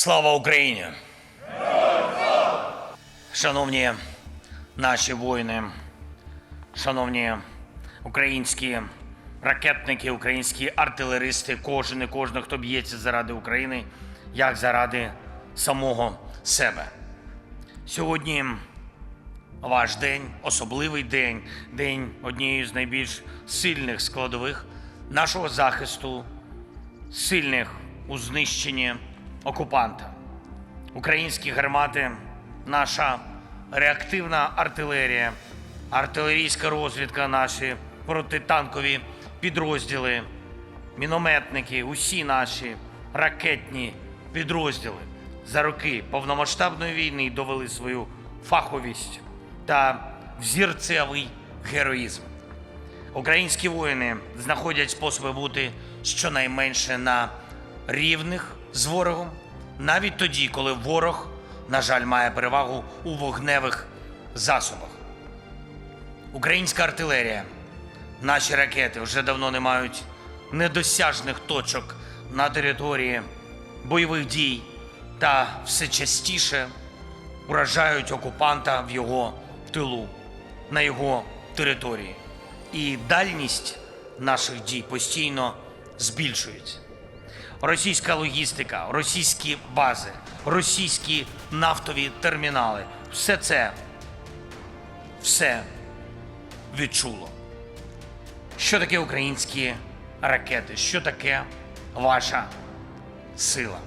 Слава Україні! Шановні наші воїни, шановні українські ракетники, українські артилеристи, кожен і кожна, хто б'ється заради України, як заради самого себе. Сьогодні ваш день, особливий день, день однієї з найбільш сильних складових нашого захисту, сильних у знищенні окупанта. Українські гармати, наша реактивна артилерія, артилерійська розвідка, наші протитанкові підрозділи, мінометники, усі наші ракетні підрозділи за роки повномасштабної війни довели свою фаховість та взірцевий героїзм. Українські воїни знаходять способи бути щонайменше на рівних з ворогом, навіть тоді, коли ворог, на жаль, має перевагу у вогневих засобах. Українська артилерія, наші ракети вже давно не мають недосяжних точок на території бойових дій та все частіше уражають окупанта в його тилу, на його території. І дальність наших дій постійно збільшується. Російська логістика, російські бази, російські нафтові термінали все це все відчуло. Що таке українські ракети? Що таке ваша сила?